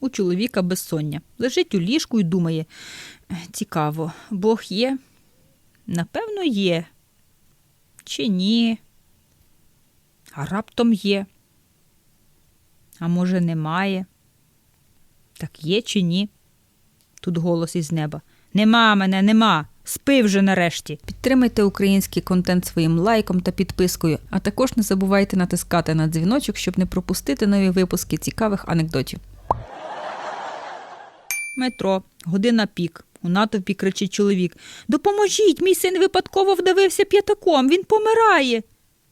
У чоловіка безсоння. Лежить у ліжку і думає: «Е, цікаво, Бог є? Напевно, є. Чи ні? А раптом є. А може, немає? Так є чи ні? Тут голос із неба. Нема мене, нема. Спи вже нарешті. Підтримайте український контент своїм лайком та підпискою, а також не забувайте натискати на дзвіночок, щоб не пропустити нові випуски цікавих анекдотів. Метро, година пік. У натовпі кричить чоловік. Допоможіть, мій син випадково вдавився п'ятаком, він помирає.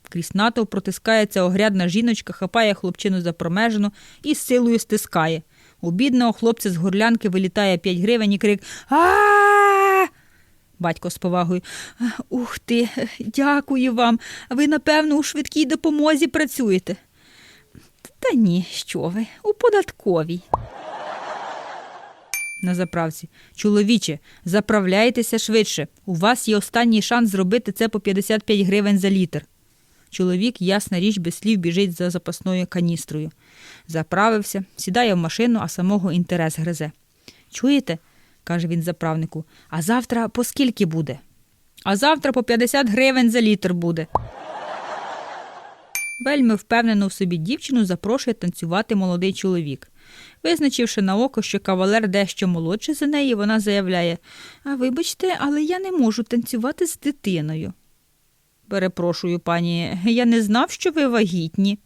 Крізь натовп протискається огрядна жіночка, хапає хлопчину за промежину і з силою стискає. У бідного хлопця з горлянки вилітає 5 гривень і крик а Батько з повагою. Ух ти, дякую вам. Ви, напевно, у швидкій допомозі працюєте. Та ні, що ви, у податковій. На заправці. Чоловіче, заправляйтеся швидше. У вас є останній шанс зробити це по 55 гривень за літр. Чоловік, ясна річ, без слів біжить за запасною каністрою. Заправився, сідає в машину, а самого інтерес гризе. Чуєте? каже він заправнику. А завтра по скільки буде? А завтра по 50 гривень за літр буде. Вельми впевнено в собі дівчину запрошує танцювати молодий чоловік. Визначивши на око, що кавалер дещо молодший за неї, вона заявляє А вибачте, але я не можу танцювати з дитиною. Перепрошую, пані, я не знав, що ви вагітні.